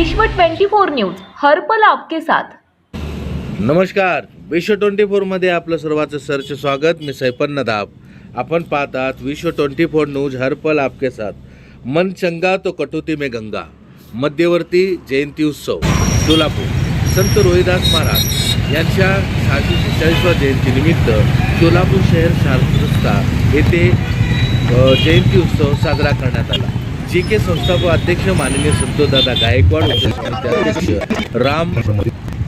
विश्व 24 न्यूज हरपल आपके साथ. नमस्कार. विश्व ट्वेंटी फोरमध्ये आपलं सर्वांचं सरचे स्वागत. मी सैपन नदाब. आपण पाहतात विश्व ट्वेंटी फोर न्यूज हर पल आपके साथ. मन चंगा तो कटुती में गंगा. मध्यवर्ती जयंती उत्सव. सोलापूर. संत रोहिदास महाराज यांच्या सहाशे शेहेचाळीसव्या जयंतीनिमित्त सोलापूर शहर शास्त्रस्था येथे जयंती उत्सव साजरा करण्यात आला. जे के संस्थापक अध्यक्ष माननीय संतोषदादा गायकवाड उपसमिती अध्यक्ष राम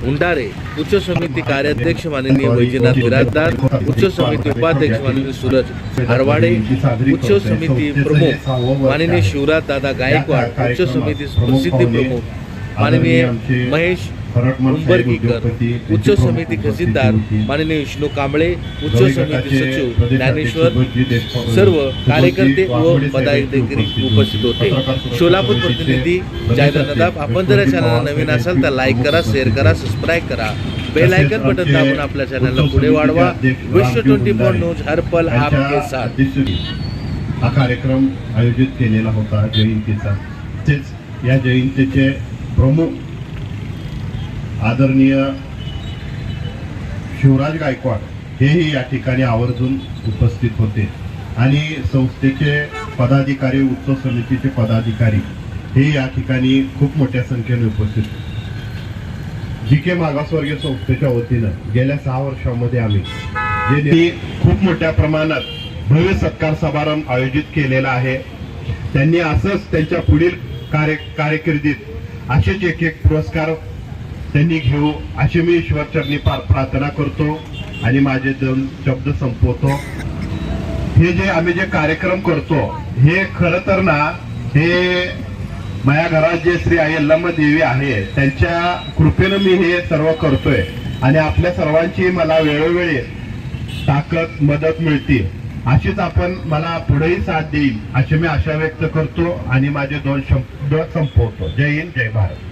उंडारे उच्च समिती कार्याध्यक्ष माननीय वैजनाथ बिराजदार उच्च समिती उपाध्यक्ष माननीय सूरज हरवाडे उच्च समिती प्रमुख माननीय शिवराज दादा गायकवाड उच्च समिती प्रसिद्धी प्रमुख माननीय महेश उंबरगीकर उच्च समिती खजिनदार माननीय विष्णू कांबळे उच्च समिती सचिव ज्ञानेश्वर सर्व कार्यकर्ते व पदाधिकारी उपस्थित होते. सोलापूर प्रतिनिधी जायदा नदाब आपण जर या चॅनलला नवीन असाल तर लाईक करा शेअर करा सबस्क्राईब करा. बेल आयकन बटन दाबून आपल्या चॅनलला पुढे वाढवा. विश्व ट्वेंटी फोर न्यूज हर पल आपके साथ. हा कार्यक्रम आयोजित केलेला होता जयंतीचा. तेच या जयंतीचे प्रमुख आदरणीय शिवराज गायकवाड हेही या ठिकाणी आवर्जून उपस्थित होते आणि संस्थेचे पदाधिकारी उत्सव समितीचे पदाधिकारी हे या ठिकाणी खूप मोठ्या संख्येने उपस्थित होते. जी के मागासवर्गीय संस्थेच्या वतीनं गेल्या सहा वर्षामध्ये आम्ही जे खूप मोठ्या प्रमाणात भव्य सत्कार समारंभ आयोजित केलेला आहे त्यांनी असंच त्यांच्या पुढील कार्य कारकिर्दीत असेच एक एक पुरस्कार त्यांनी घेऊ. अशी मी ईश्वरचरणी प्रार- प्रार्थना करतो आणि माझे दोन शब्द संपवतो. हे जे आम्ही जे कार्यक्रम करतो हे खर तर ना हे माझ्या घरात जे श्री आई अल्लम देवी आहे त्यांच्या कृपेनं मी हे सर्व करतोय. आणि आपल्या सर्वांची मला वेळोवेळी ताकद मदत मिळते. अशीच आपण मला पुढेही साथ देईल अशी मी आशा व्यक्त करतो आणि माझे दोन शब्द संपवतो. जय हिंद जय भारत.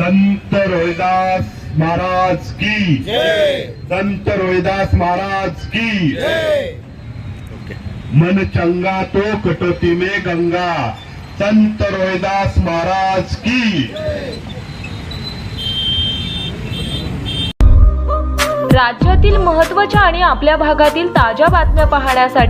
संत रोहिदास महाराज की। संत रोहिदास महाराज की। मन चंगा तो कटोती में गंगा। संत रोहिदास महाराज की। राज्यातील महत्त्वाच्या आणि आपल्या भागातील ताज्या बातम्या पाहण्यासाठी